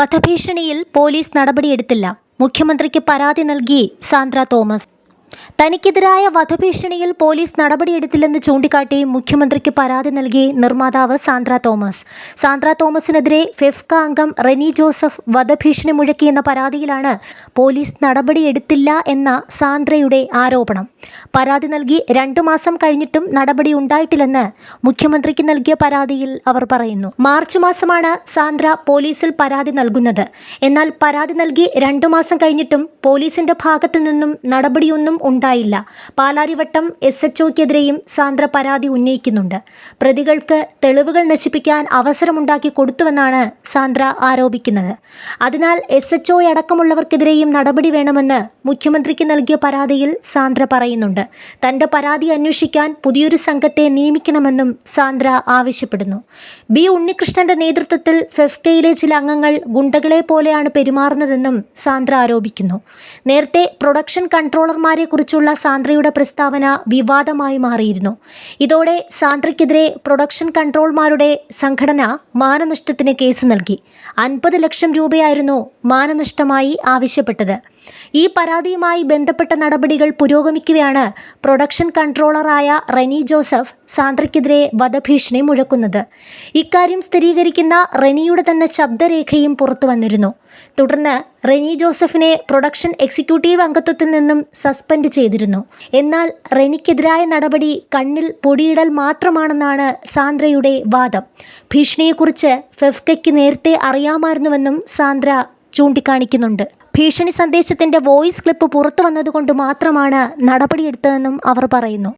വധഭീഷണിയിൽ police നടപടിയെടുത്തില്ല. മുഖ്യമന്ത്രിക്ക് പരാതി നൽകി സാന്ദ്ര തോമസ്. തനിക്കെതിരായ വധഭീഷണിയിൽ പോലീസ് നടപടിയെടുത്തില്ലെന്ന് ചൂണ്ടിക്കാട്ടി മുഖ്യമന്ത്രിക്ക് പരാതി നൽകി നിർമ്മാതാവ് സാന്ദ്ര തോമസ്. സാന്ദ്ര തോമസിനെതിരെ ഫെഫ്ക അംഗം റെനി ജോസഫ് വധഭീഷണി മുഴക്കിയെന്ന പരാതിയിലാണ് പോലീസ് നടപടിയെടുത്തില്ല എന്ന സാന്ദ്രയുടെ ആരോപണം. പരാതി നൽകി രണ്ടു മാസം കഴിഞ്ഞിട്ടും നടപടി ഉണ്ടായിട്ടില്ലെന്ന് മുഖ്യമന്ത്രിക്ക് നൽകിയ പരാതിയിൽ അവർ പറയുന്നു. മാർച്ച് മാസമാണ് സാന്ദ്ര പോലീസിൽ പരാതി നൽകുന്നത്. എന്നാൽ പരാതി നൽകി രണ്ടു മാസം കഴിഞ്ഞിട്ടും പോലീസിന്റെ ഭാഗത്തു നിന്നും നടപടിയൊന്നും ഉണ്ടായില്ല. പാലാരിവട്ടം എസ് എച്ച് ഒക്കെതിരെയും സാന്ദ്ര പരാതി ഉന്നയിക്കുന്നുണ്ട്. പ്രതികൾക്ക് തെളിവുകൾ നശിപ്പിക്കാൻ അവസരമുണ്ടാക്കി കൊടുത്തുവെന്നാണ് സാന്ദ്ര ആരോപിക്കുന്നത്. അതിനാൽ എസ് എച്ച് ഒ അടക്കമുള്ളവർക്കെതിരെയും നടപടി വേണമെന്ന് മുഖ്യമന്ത്രിക്ക് നൽകിയ പരാതിയിൽ സാന്ദ്ര പറയുന്നുണ്ട്. തന്റെ പരാതി അന്വേഷിക്കാൻ പുതിയൊരു സംഘത്തെ നിയമിക്കണമെന്നും സാന്ദ്ര ആവശ്യപ്പെടുന്നു. ബി ഉണ്ണികൃഷ്ണന്റെ നേതൃത്വത്തിൽ ഫെഫ്കയിലെ ചില അംഗങ്ങൾ ഗുണ്ടകളെ പോലെയാണ് പെരുമാറുന്നതെന്നും സാന്ദ്ര ആരോപിക്കുന്നു. നേരത്തെ പ്രൊഡക്ഷൻ കൺട്രോളർമാരെ കുറിച്ചുള്ള സാന്ദ്രയുടെ പ്രസ്താവന വിവാദമായി മാറിയിരുന്നു. ഇതോടെ സാന്ദ്രയ്ക്കെതിരെ പ്രൊഡക്ഷൻ കൺട്രോൾമാരുടെ സംഘടന മാനനഷ്ടത്തിന് കേസ് നൽകി. അൻപത് ലക്ഷം രൂപയായിരുന്നു മാനനഷ്ടമായി ആവശ്യപ്പെട്ടത്. ഈ പരാതിയുമായി ബന്ധപ്പെട്ട നടപടികൾ പുരോഗമിക്കുകയാണ് പ്രൊഡക്ഷൻ കൺട്രോളറായ റെനി ജോസഫ് സാന്ദ്രയ്ക്കെതിരെ വധഭീഷണി മുഴക്കുന്നത്. ഇക്കാര്യം സ്ഥിരീകരിക്കുന്ന റെനിയുടെ തന്നെ ശബ്ദരേഖയും പുറത്തു വന്നിരുന്നു. തുടർന്ന് റെനി ജോസഫിനെ പ്രൊഡക്ഷൻ എക്സിക്യൂട്ടീവ് അംഗത്വത്തിൽ നിന്നും സസ്പെൻഡ് ചെയ്തിരുന്നു. എന്നാൽ റെനിക്കെതിരായ നടപടി കണ്ണിൽ പൊടിയിടൽ മാത്രമാണെന്നാണ് സാന്ദ്രയുടെ വാദം. ഭീഷണിയെക്കുറിച്ച് ഫെഫ്കയ്ക്ക് നേരത്തെ അറിയാമായിരുന്നുവെന്നും സാന്ദ്ര ചൂണ്ടിക്കാണിക്കുന്നുണ്ട്. ഭീഷണി സന്ദേശത്തിന്റെ വോയിസ് ക്ലിപ്പ് പുറത്തു വന്നതുകൊണ്ട് മാത്രമാണ് നടപടിയെടുത്തതെന്നും അവർ പറയുന്നു.